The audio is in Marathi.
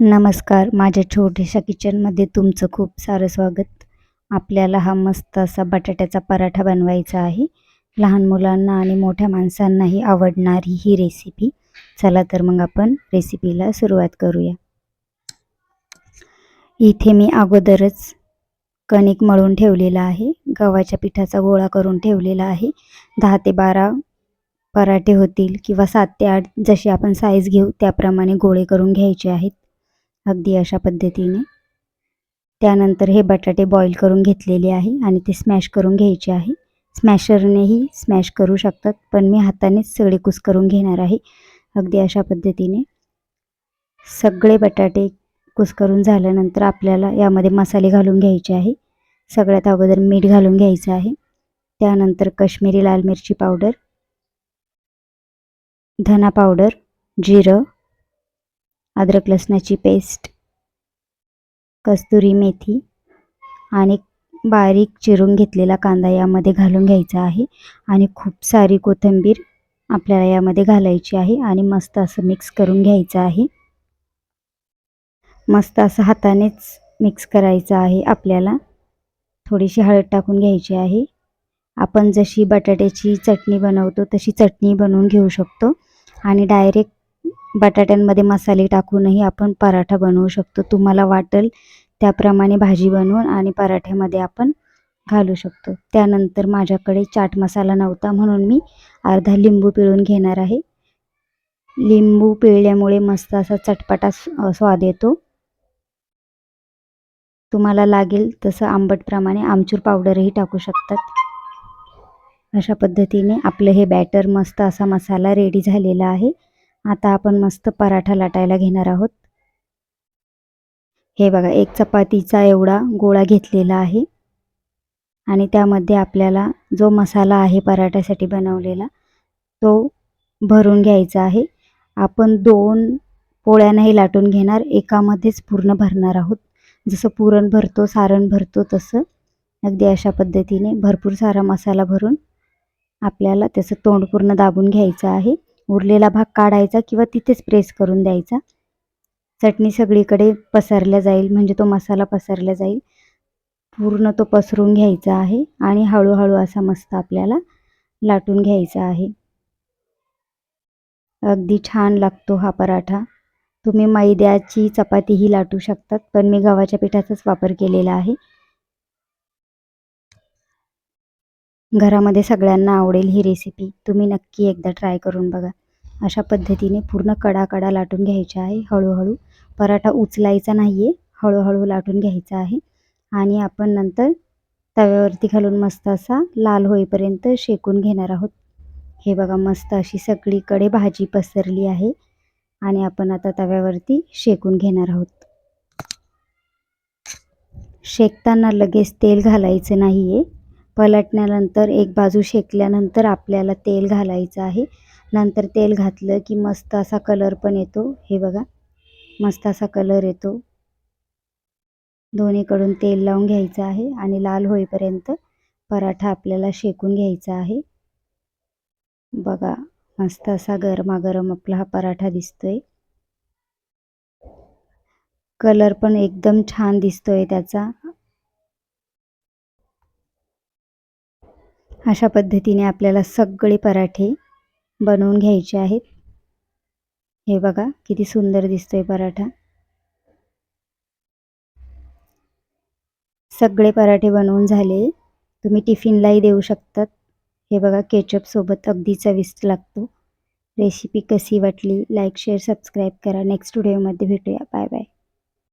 नमस्कार. माझ्या छोट्याशा किचनमध्ये तुमचं खूप सारं स्वागत. आपल्याला हा मस्त असा बटाट्याचा पराठा बनवायचा आहे. लहान मुलांना आणि मोठ्या माणसांनाही आवडणारी ही रेसिपी चला तर मग आपण रेसिपीला सुरुवात करूया. इथे मी अगोदरच कणिक मळून ठेवलेला आहे. गव्हाच्या पिठाचा गोळा करून ठेवलेला आहे. दहा ते बारा पराठे होतील किंवा सात ते आठ जशी आपण साईज घेऊ त्याप्रमाणे गोळे करून घ्यायचे आहेत. अगदी अशा पद्धतीने. त्यानंतर हे बटाटे बॉईल करून घेतलेले आहे आणि ते स्मॅश करून घ्यायचे आहे. स्मॅशरनेही स्मॅश करू शकतात पण मी हातानेच सगळे कुस करून घेणार आहे. अगदी अशा पद्धतीने. सगळे बटाटे कुस करून झाल्यानंतर आपल्याला यामध्ये मसाले घालून घ्यायचे आहे. सगळ्यात अगोदर मीठ घालून घ्यायचं आहे. त्यानंतर कश्मीरी लाल मिरची पावडर धना पावडर जिरं अद्रक लसणाची पेस्ट कस्तुरी मेथी आणि बारीक चिरून घेतलेला कांदा यामध्ये घालून घ्यायचा आहे. आणि खूप सारी कोथिंबीर आपल्याला यामध्ये घालायची आहे आणि मस्त असं मिक्स करून घ्यायचं आहे. मस्त असं हातानेच मिक्स करायचं आहे आपल्याला. थोडीशी हळद टाकून घ्यायची आहे. आपण जशी बटाट्याची चटणी बनवतो तशी चटणी बनवून घेऊ शकतो. आणि डायरेक्ट बटाट्यांमध्ये मसाले टाकूनही आपण पराठा बनवू शकतो. तुम्हाला वाटेल त्याप्रमाणे भाजी बनवून आणि पराठ्यामध्ये आपण घालू शकतो. त्यानंतर माझ्याकडे चाट मसाला नव्हता म्हणून मी अर्धा लिंबू पिळून घेणार आहे. लिंबू पिळल्यामुळे मस्त असा चटपटा स्वाद येतो. तुम्हाला लागेल तसं आंबटप्रमाणे आमचूर पावडरही टाकू शकतात. अशा पद्धतीने आपलं हे बॅटर मस्त असा मसाला रेडी झालेला आहे. आता आपण मस्त पराठा लाटायला घेणार आहोत. हे बघा एक चपातीचा एवढा गोळा घेतलेला आहे. आणि त्यामध्ये आपल्याला जो मसाला आहे पराठ्यासाठी बनवलेला तो भरून घ्यायचा आहे. आपण दोन पोळ्यानंही लाटून घेणार एकामध्येच पूर्ण भरणार आहोत. जसं पुरण भरतो सारण भरतो तसं. अगदी अशा पद्धतीने भरपूर सारा मसाला भरून आपल्याला त्याचं तोंड पूर्ण दाबून घ्यायचं आहे. उरलेला भाग काढायचा किंवा तिथेच प्रेस करून द्यायचा. चटणी सगळीकडे पसरल्या जाईल म्हणजे तो मसाला पसरला जाईल. पूर्ण तो पसरून घ्यायचा आहे आणि हळूहळू असा मस्त आपल्याला लाटून घ्यायचा आहे. अगदी छान लागतो हा पराठा. तुम्ही मैद्याची चपातीही लाटू शकतात पण मी गव्हाच्या पिठाचाच वापर केलेला आहे. घरामध्ये सगळ्यांना आवडेल ही रेसिपी तुम्ही नक्की एकदा ट्राय करून बघा. अशा पद्धतीने पूर्ण कडा कडा लाटून घ्यायच्या आहे. हळूहळू पराठा उचलायचा नाही आहे हळूहळू लाटून घ्यायचा आहे. आणि आपण नंतर तव्यावरती घालून मस्त असा लाल होईपर्यंत शेकून घेणार आहोत. हे बघा मस्त अशी सगळीकडे भाजी पसरली आहे. आणि आपण आता तव्यावरती शेकून घेणार आहोत. शेकताना लगेच तेल घालायचं नाही आहे पलटण्यानंतर एक बाजू शेकल्यानंतर आपल्याला तेल घालायचं आहे. नंतर तेल घातलं की मस्त असा कलर पण येतो. हे बघा मस्त असा कलर येतो. दोन्हीकडून तेल लावून घ्यायचं आहे आणि लाल होईपर्यंत पराठा आपल्याला शेकून घ्यायचा आहे. बघा मस्त असा गरमागरम आपला हा पराठा दिसतोय. कलर पण एकदम छान दिसतोय त्याचा. अशा पद्धतीने आपल्याला सगळे पराठे बनवून घ्यायचे आहेत. हे बघा किती सुंदर दिसतोय पराठा. सगळे पराठे बनवून झाले. तुम्ही टिफिनलाही देऊ शकतात. हे बघा केचअपसोबत अगदी चविष्ट लागतो. रेसिपी कशी वाटली लाईक शेअर सबस्क्राईब करा. नेक्स्ट व्हिडिओमध्ये भेटूया. Bye bye.